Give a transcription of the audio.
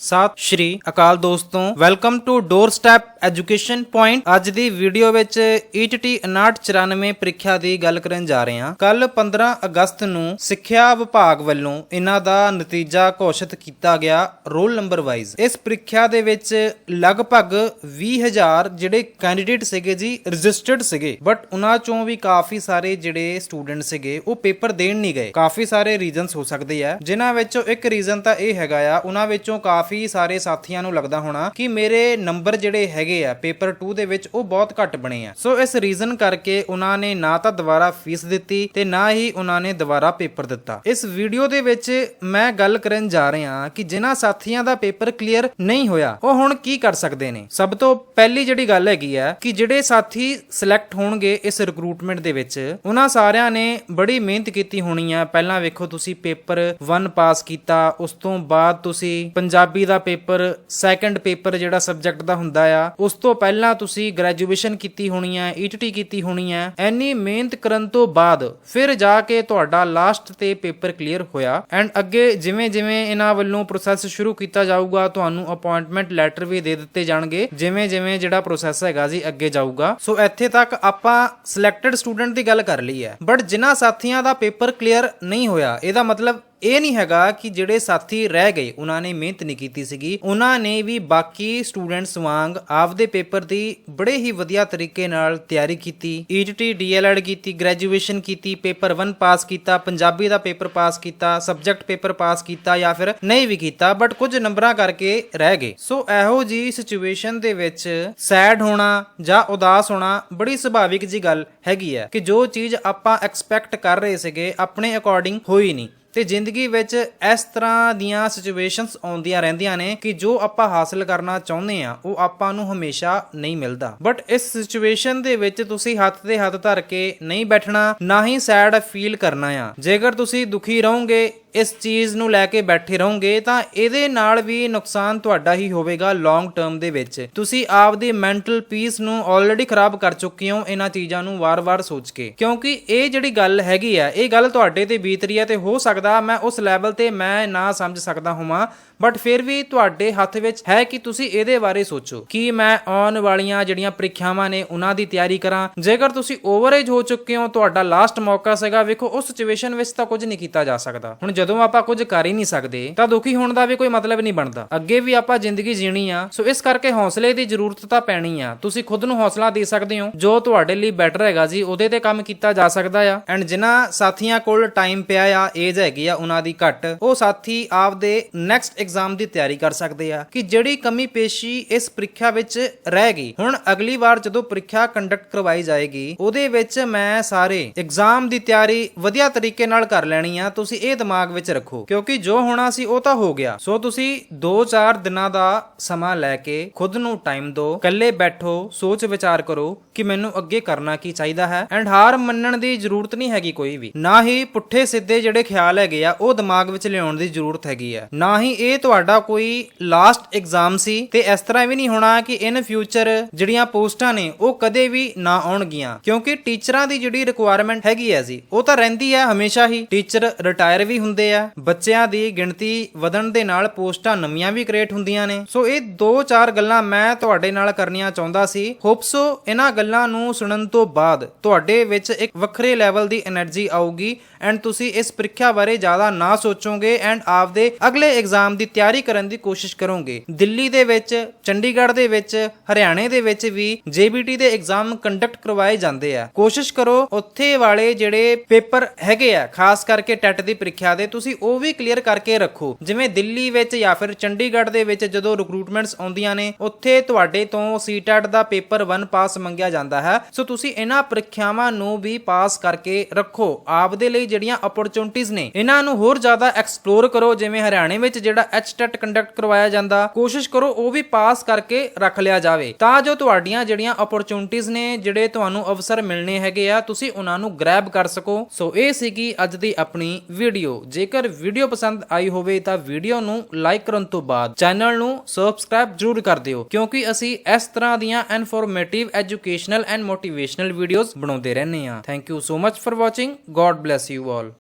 ਸਤਿ ਸ਼੍ਰੀ ਅਕਾਲ ਦੋਸਤੋ welcome to doorstep education point ਅੱਜ ਦੀ ਵੀਡੀਓ ਵਿੱਚ E ETT 5994 ਪ੍ਰੀਖਿਆ ਦੀ ਗੱਲ ਕਰਨ ਜਾ ਰਹੇ ਹਾਂ। ਕੱਲ 15 ਅਗਸਤ ਨੂੰ ਸਿੱਖਿਆ ਵਿਭਾਗ ਵੱਲੋਂ ਇਹਨਾਂ ਦਾ ਨਤੀਜਾ ਘੋਸ਼ਿਤ ਕੀਤਾ ਗਿਆ ਰੋਲ ਨੰਬਰ ਵਾਈਜ਼। ਇਸ ਪ੍ਰੀਖਿਆ ਦੇ ਵਿੱਚ ਲਗਭਗ 20000 ਜਿਹੜੇ ਕੈਂਡੀਡੇਟ ਸੀਗੇ ਜੀ ਰਜਿਸਟਰਡ ਸੀਗੇ ਬਟ ਉਹਨਾਂ ਚੋਂ ਵੀ ਕਾਫੀ ਸਾਰੇ ਜਿਹੜੇ ਸਟੂਡੈਂਟ ਸੀਗੇ, ਉਹ ਪੇਪਰ ਦੇਣ ਨਹੀਂ ਗਏ। ਕਾਫੀ ਸਾਰੇ ਰੀਜ਼ਨਸ ਹੋ ਸਕਦੇ ਆ। ਜਿਨ੍ਹਾਂ ਵਿੱਚੋਂ ਇੱਕ ਰੀਜ਼ਨ ਤਾਂ ਇਹ ਹੈਗਾ ਆ ਉਹਨਾਂ ਵਿੱਚੋਂ ਕਾਫੀ ਸਾਰੇ ਸਾਥੀਆਂ ਨੂੰ ਲੱਗਦਾ ਹੋਣਾ ਕਿ ਮੇਰੇ ਨੰਬਰ ਜਿਹੜੇ ਹੈਗੇ ਆ, ਪੇਪਰ 2 ਦੇ ਵਿੱਚ ਉਹ ਬਹੁਤ ਘੱਟ ਬਣੇ ਆ। ਸੋ ਇਸ ਰੀਜ਼ਨ ਕਰਕੇ ਉਹਨਾਂ ਨੇ ਨਾ ਤਾਂ ਦੁਬਾਰਾ ਫੀਸ ਦਿੱਤੀ ਤੇ ਨਾ ਹੀ ਉਹਨਾਂ ਨੇ ਦੁਬਾਰਾ ਪੇਪਰ ਦਿੱਤਾ। ਇਸ ਵੀਡੀਓ ਦੇ ਵਿੱਚ ਮੈਂ ਗੱਲ ਕਰਨ ਜਾ ਰਿਹਾ ਕਿ ਜਿਨ੍ਹਾਂ ਸਾਥੀਆਂ ਦਾ ਪੇਪਰ ਕਲੀਅਰ ਨਹੀਂ ਹੋਇਆ, ਉਹ ਹੁਣ ਕੀ ਕਰ ਸਕਦੇ ਨੇ? ਸਭ ਤੋਂ ਪਹਿਲੀ ਜਿਹੜੀ ਗੱਲ ਹੈਗੀ ਆ ਕਿ ਜਿਹੜੇ ਸਾਥੀ ਸਿਲੈਕਟ ਹੋਣਗੇ ਇਸ ਰਿਕਰੂਟਮੈਂਟ ਦੇ ਵਿੱਚ, ਉਹਨਾਂ ਸਾਰਿਆਂ ਨੇ ਬੜੀ ਮਿਹਨਤ ਕੀਤੀ ਹੋਣੀ ਆ। ਪਹਿਲਾਂ ਵੇਖੋ ਤੁਸੀਂ ਪੇਪਰ 1 ਪਾਸ ਕੀਤਾ, ਉਸ ਤੋਂ ਬਾਅਦ ਤੁਸੀਂ ਪੰਜਾਬੀ ਦਾ ਪੇਪਰ ਸੈਕੰਡ ਪੇਪਰ ਜਿਹੜਾ ਸਬਜੈਕਟ ਦਾ ਹੁੰਦਾ ਆ, ਉਸ ਤੋਂ ਪਹਿਲਾਂ ਤੁਸੀਂ ਗ੍ਰੈਜੂਏਸ਼ਨ ਕੀਤੀ ਹੋਣੀ ਆ ਈਟੀਟੀ ਕੀਤੀ ਹੋਣੀ ਹੈ ਐਨੀ ਮਿਹਨਤ ਕਰਨ ਤੋਂ ਬਾਅਦ ਫਿਰ ਜਾ ਕੇ ਤੁਹਾਡਾ ਲਾਸਟ ਤੇ ਪੇਪਰ ਕਲੀਅਰ ਹੋਇਆ। ਐਂਡ ਅੱਗੇ ਜਿਵੇਂ ਜਿਵੇਂ ਇਹਨਾਂ ਵੱਲੋਂ ਪ੍ਰੋਸੈਸ ਸ਼ੁਰੂ ਕੀਤਾ ਜਾਊਗਾ, ਤੁਹਾਨੂੰ ਅਪਾਇੰਟਮੈਂਟ ਲੈਟਰ ਵੀ ਦੇ ਦਿੱਤੇ ਜਾਣਗੇ। ਜਿਵੇਂ ਜਿਵੇਂ ਜਿਹੜਾ ਪ੍ਰੋਸੈਸ ਹੈਗਾ ਜੀ, ਅੱਗੇ ਜਾਊਗਾ। ਸੋ ਇੱਥੇ ਤੱਕ ਆਪਾਂ ਸਿਲੈਕਟਡ ਸਟੂਡੈਂਟ ਦੀ ਗੱਲ ਕਰ ਲਈ ਹੈ। ਬਟ ਜਿਨ੍ਹਾਂ ਸਾਥੀਆਂ ਦਾ ਪੇਪਰ ਕਲੀਅਰ ਨਹੀਂ ਹੋਇਆ, ਇਹਦਾ ਮਤਲਬ ਇਹ ਨਹੀਂ ਹੈਗਾ ਕਿ ਜਿਹੜੇ ਸਾਥੀ ਰਹਿ ਗਏ, ਉਹਨਾਂ ਨੇ ਮਿਹਨਤ ਨਹੀਂ ਕੀਤੀ ਸੀਗੀ। ਉਹਨਾਂ ਨੇ ਵੀ ਬਾਕੀ ਸਟੂਡੈਂਟਸ ਵਾਂਗ ਆਪਦੇ ਪੇਪਰ ਦੀ ਬੜੇ ਹੀ ਵਧੀਆ ਤਰੀਕੇ ਨਾਲ ਤਿਆਰੀ ਕੀਤੀ। E ਈਟੀਟੀ ਡੀਐਲਐਡ ਕੀਤੀ, ਗ੍ਰੈਜੂਏਸ਼ਨ ਕੀਤੀ, ਪੇਪਰ 1 ਪਾਸ ਕੀਤਾ, ਪੰਜਾਬੀ ਦਾ ਪੇਪਰ ਪਾਸ ਕੀਤਾ, ਸਬਜੈਕਟ ਪੇਪਰ ਪਾਸ ਕੀਤਾ ਜਾਂ ਫਿਰ ਨਹੀਂ ਵੀ ਕੀਤਾ, ਬਟ ਕੁਝ ਨੰਬਰਾਂ ਕਰਕੇ ਰਹਿ ਗਏ। ਸੋ ਇਹੋ ਜੀ ਸਿਚੁਏਸ਼ਨ ਦੇ ਵਿੱਚ ਸੈਡ ਹੋਣਾ ਜਾਂ ਉਦਾਸ ਹੋਣਾ ਬੜੀ ਸੁਭਾਵਿਕ ਜੀ ਗੱਲ ਹੈਗੀ ਹੈ ਕਿ ਜੋ ਚੀਜ਼ ਆਪਾਂ ਐਕਸਪੈਕਟ ਕਰ ਰਹੇ ਸੀਗੇ, ਆਪਣੇ ਅਕੋਰਡਿੰਗ ਹੋਈ ਨਹੀਂ। ਤੇ ਜ਼ਿੰਦਗੀ ਵਿੱਚ ਇਸ ਤਰ੍ਹਾਂ ਦੀਆਂ ਸਿਚੁਏਸ਼ਨਸ ਆਉਂਦੀਆਂ ਰਹਿੰਦੀਆਂ ਨੇ ਕਿ ਜੋ ਆਪਾਂ ਹਾਸਲ ਕਰਨਾ ਚਾਹੁੰਦੇ ਆ ਉਹ ਆਪਾਂ ਨੂੰ ਹਮੇਸ਼ਾ ਨਹੀਂ ਮਿਲਦਾ। ਬਟ ਇਸ ਸਿਚੁਏਸ਼ਨ ਦੇ ਵਿੱਚ ਤੁਸੀਂ ਹੱਥ ਤੇ ਹੱਥ ਧਰ ਕੇ ਨਹੀਂ ਬੈਠਣਾ, ਨਾ ਹੀ ਸੈਡ ਫੀਲ ਕਰਨਾ ਆ। ਜੇਕਰ ਤੁਸੀਂ ਦੁਖੀ ਰਹੋਗੇ ਇਸ ਚੀਜ਼ ਨੂੰ ਲੈ ਕੇ ਬੈਠੇ ਰਹੋਗੇ, ਤਾਂ ਇਹਦੇ ਨਾਲ ਵੀ ਨੁਕਸਾਨ ਤੁਹਾਡਾ ਹੀ ਹੋਵੇਗਾ ਲੌਂਗ ਟਰਮ ਦੇ ਵਿੱਚ। ਤੁਸੀਂ ਆਪਦੀ ਮੈਂਟਲ ਪੀਸ ਨੂੰ ਆਲਰੇਡੀ ਖਰਾਬ ਕਰ ਚੁੱਕੇ ਹੋ ਇਹਨਾਂ ਚੀਜ਼ਾਂ ਨੂੰ ਵਾਰ-ਵਾਰ ਸੋਚ ਕੇ। ਕਿਉਂਕਿ ਇਹ ਜਿਹੜੀ ਗੱਲ ਹੈਗੀ ਆ, ਇਹ ਗੱਲ ਤੁਹਾਡੇ ਤੇ ਬੀਤ ਰਹੀ ਹੈ ਤੇ ਹੋ ਸਕਦਾ ਮੈਂ ਉਸ ਲੈਵਲ ਤੇ ਮੈਂ ਨਾ ਸਮਝ ਸਕਦਾ ਹੋਵਾਂ ਬਟ ਫਿਰ ਵੀ ਤੁਹਾਡੇ ਹੱਥ ਵਿੱਚ ਹੈ ਕਿ ਤੁਸੀਂ ਇਹਦੇ ਬਾਰੇ ਸੋਚੋ ਕਿ ਮੈਂ ਆਉਣ ਵਾਲੀਆਂ ਜਿਹੜੀਆਂ ਪ੍ਰੀਖਿਆਵਾਂ ਨੇ ਉਹਨਾਂ ਦੀ ਤਿਆਰੀ ਕਰਾਂ। ਜੇਕਰ ਤੁਸੀਂ ਓਵਰਏਜ ਹੋ ਚੁੱਕੇ ਹੋ, ਤੁਹਾਡਾ ਲਾਸਟ ਮੌਕਾ ਸੀਗਾ, ਵੇਖੋ ਉਸ ਸਿਚੁਏਸ਼ਨ ਵਿੱਚ ਤਾਂ ਕੁਝ ਨਹੀਂ ਕੀਤਾ ਜਾ ਸਕਦਾ। ਹੁਣ ਜਦੋਂ ਆਪਾਂ ਕੁਝ ਕਰ ਹੀ ਨਹੀਂ ਸਕਦੇ, ਤਾਂ ਦੁਖੀ ਹੋਣ ਦਾ ਵੀ ਕੋਈ ਮਤਲਬ ਨਹੀਂ ਬਣਦਾ। ਅੱਗੇ ਵੀ ਆਪਾਂ ਜ਼ਿੰਦਗੀ ਜੀਣੀ ਆ, ਸੋ ਇਸ ਕਰਕੇ ਹੌਸਲੇ ਦੀ ਜ਼ਰੂਰਤ ਤਾਂ ਪੈਣੀ ਆ। ਤੁਸੀਂ ਖੁਦ ਨੂੰ ਹੌਸਲਾ ਦੇ ਸਕਦੇ ਹੋ, ਜੋ ਤੁਹਾਡੇ ਲਈ ਬੈਟਰ ਹੈਗਾ ਜੀ, ਉਹਦੇ ਤੇ ਕੰਮ ਕੀਤਾ ਜਾ ਸਕਦਾ ਆ। ਐਂਡ ਜਿਨ੍ਹਾਂ ਸਾਥੀਆਂ ਕੋਲ ਟਾਈਮ ਪਿਆ ਆ ਏਜ ਹੈਗੀ ਆ, ਉਹਨਾਂ ਦੀ ਘੱਟ, ਉਹ ਸਾਥੀ ਆਪਦੇ ਨੈਕਸਟ ਐਗਜ਼ਾਮ ਦੀ ਤਿਆਰੀ ਕਰ ਸਕਦੇ ਆ ਕਿ ਜਿਹੜੀ ਕਮੀ ਪੇਸ਼ੀ ਇਸ ਪ੍ਰੀਖਿਆ ਵਿੱਚ ਰਹਿ ਗਈ। ਹੁਣ ਅਗਲੀ ਵਾਰ ਜਦੋਂ ਪ੍ਰੀਖਿਆ ਕੰਡਕਟ ਕਰਵਾਈ ਜਾਏਗੀ, ਉਹਦੇ ਵਿੱਚ ਮੈਂ ਸਾਰੇ ਐਗਜ਼ਾਮ ਦੀ ਤਿਆਰੀ ਵਧੀਆ ਤਰੀਕੇ ਨਾਲ ਕਰ ਲੈਣੀ ਆ। ਤੁਸੀਂ ਇਹ ਦਿਮਾਗ ਵਿੱਚ ਰੱਖੋ। ਕਿਉਂਕਿ ਜੋ ਹੋਣਾ ਸੀ ਉਹ ਤਾਂ ਹੋ ਗਿਆ। ਸੋ ਤੁਸੀਂ 2-4 ਦਿਨਾਂ ਦਾ ਸਮਾਂ ਲੈ ਕੇ ਖੁਦ ਨੂੰ ਟਾਈਮ ਦਿਓ ਇਕੱਲੇ ਬੈਠੋ, ਸੋਚ ਵਿਚਾਰ ਕਰੋ ਕਿ ਮੈਨੂੰ ਅੱਗੇ ਕਰਨਾ ਕੀ ਚਾਹੀਦਾ ਹੈ। ਐਂਡ ਹਾਰ ਮੰਨਣ ਦੀ ਜ਼ਰੂਰਤ ਨਹੀਂ ਹੈਗੀ ਕੋਈ ਵੀ। ਨਾ ਹੀ ਪੁੱਠੇ ਸਿੱਧੇ ਜਿਹੜੇ ਖਿਆਲ ਹੈਗੇ ਆ, ਉਹ ਦਿਮਾਗ ਵਿੱਚ ਲਿਆਉਣ ਦੀ ਜ਼ਰੂਰਤ ਹੈਗੀ ਆ। ਨਾ ਹੀ ਇਹ ਤੁਹਾਡਾ ਕੋਈ ਲਾਸਟ ਐਗਜ਼ਾਮ ਸੀ ਤੇ ਇਸ ਤਰ੍ਹਾਂ ਵੀ ਨਹੀਂ ਹੋਣਾ ਕਿ ਇਨ ਫਿਊਚਰ ਜਿਹੜੀਆਂ ਪੋਸਟਾਂ ਨੇ, ਉਹ ਕਦੇ ਵੀ ਨਾ ਆਉਣਗੀਆਂ। ਕਿਉਂਕਿ ਟੀਚਰਾਂ ਦੀ ਜਿਹੜੀ ਰਿਕੁਆਇਰਮੈਂਟ ਹੈਗੀ ਹੈ ਜੀ, ਉਹ ਤਾਂ ਰਹਿੰਦੀ ਹੈ ਹਮੇਸ਼ਾ ਹੀ। ਟੀਚਰ ਰਿਟਾਇਰ ਵੀ ਹੁੰਦੇ ਹੁੰਦੇ ਆ। ਬੱਚਿਆਂ ਦੀ ਗਿਣਤੀ ਵਧਣ ਦੇ ਨਾਲ ਪੋਸਟਾਂ ਨਵੀਆਂ ਵੀ ਕ੍ਰੀਏਟ ਹੁੰਦੀਆਂ ਨੇ। ਸੋ ਇਹ ਦੋ ਚਾਰ ਗੱਲਾਂ ਮੈਂ ਤੁਹਾਡੇ ਨਾਲ ਕਰਨੀਆਂ ਚਾਹੁੰਦਾ ਸੀ। ਹੋਪਸੋ ਇਹਨਾਂ ਗੱਲਾਂ ਨੂੰ ਸੁਣਨ ਤੋਂ ਬਾਅਦ ਤੁਹਾਡੇ ਵਿੱਚ ਇੱਕ ਵੱਖਰੇ ਲੈਵਲ ਦੀ એનર્ਜੀ ਆਊਗੀ ਐਂਡ ਤੁਸੀਂ ਇਸ ਪ੍ਰੀਖਿਆ ਬਾਰੇ ਜ਼ਿਆਦਾ ਨਾ ਸੋਚੋਗੇ ਐਂਡ ਆਪਦੇ ਅਗਲੇ ਐਗਜ਼ਾਮ ਦੀ ਤਿਆਰੀ ਕਰਨ ਦੀ ਕੋਸ਼ਿਸ਼ ਕਰੋਗੇ। ਦਿੱਲੀ ਦੇ ਵਿੱਚ, ਚੰਡੀਗੜ੍ਹ ਦੇ ਵਿੱਚ, ਹਰਿਆਣੇ ਦੇ ਵਿੱਚ ਵੀ ਜੀਬੀਟੀ ਦੇ ਐਗਜ਼ਾਮ ਕੰਡਕਟ ਕਰਵਾਏ ਜਾਂਦੇ ਆ। ਕੋਸ਼ਿਸ਼ ਕਰੋ ਉੱਥੇ ਵਾਲੇ ਜਿਹੜੇ ਪੇਪਰ ਹੈਗੇ ਆ, ਖਾਸ ਕਰਕੇ ਟੈਟ ਦੀ ਪ੍ਰੀਖਿਆ ਦੇ ਤੁਸੀਂ ਉਹ ਵੀ ਕਲੀਅਰ ਕਰਕੇ ਰੱਖੋ। ਜਿਵੇਂ ਦਿੱਲੀ ਵਿੱਚ ਜਾਂ ਫਿਰ ਚੰਡੀਗੜ੍ਹ ਦੇ ਵਿੱਚ ਜਦੋਂ ਰਿਕਰੂਟਮੈਂਟਸ ਆਉਂਦੀਆਂ ਨੇ, ਉੱਥੇ ਤੁਹਾਡੇ ਤੋਂ ਸੀਟੈਟ ਦਾ ਪੇਪਰ 1 ਪਾਸ ਮੰਗਿਆ ਜਾਂਦਾ ਹੈ। ਸੋ ਤੁਸੀਂ ਇਹਨਾਂ ਪ੍ਰੀਖਿਆਵਾਂ ਨੂੰ ਵੀ ਪਾਸ ਕਰਕੇ ਰੱਖੋ। ਆਪਦੇ ਲਈ ਜਿਹੜੀਆਂ ਓਪਰਚੁਨਿਟੀਆਂ ਨੇ, ਇਹਨਾਂ ਨੂੰ ਹੋਰ ਜ਼ਿਆਦਾ ਐਕਸਪਲੋਰ ਕਰੋ। ਜਿਵੇਂ ਹਰਿਆਣੇ ਵਿੱਚ ਜਿਹੜਾ ਐਚਟੈਟ ਕੰਡਕਟ ਕਰਵਾਇਆ ਜਾਂਦਾ, ਕੋਸ਼ਿਸ਼ ਕਰੋ ਉਹ ਵੀ ਪਾਸ ਕਰਕੇ ਰੱਖ ਲਿਆ ਜਾਵੇ। ਤਾਂ ਜੋ ਤੁਹਾਡੀਆਂ ਜਿਹੜੀਆਂ ਓਪਰਚੁਨਿਟੀਆਂ ਨੇ, ਜਿਹੜੇ ਤੁਹਾਨੂੰ ਅਵਸਰ ਮਿਲਣੇ ਹੈਗੇ ਆ, ਤੁਸੀਂ ਉਹਨਾਂ ਨੂੰ ਗ੍ਰੈਬ ਕਰ ਸਕੋ। ਸੋ ਇਹ ਸੀਗੀ ਅੱਜ ਦੀ ਆਪਣੀ ਵੀਡੀਓ ਜੇਕਰ ਵੀਡੀਓ ਪਸੰਦ ਆਈ ਹੋਵੇ ਤਾਂ ਵੀਡੀਓ ਨੂੰ ਲਾਈਕ ਕਰਨ ਤੋਂ ਬਾਅਦ ਚੈਨਲ ਨੂੰ ਸਬਸਕ੍ਰਾਈਬ ਜ਼ਰੂਰ ਕਰ ਦਿਓ, ਕਿਉਂਕਿ ਅਸੀਂ ਇਸ ਤਰ੍ਹਾਂ ਦੀਆਂ informative educational and motivational videos ਬਣਾਉਂਦੇ ਰਹਿੰਦੇ ਹਾਂ। Thank you so much for watching God bless you all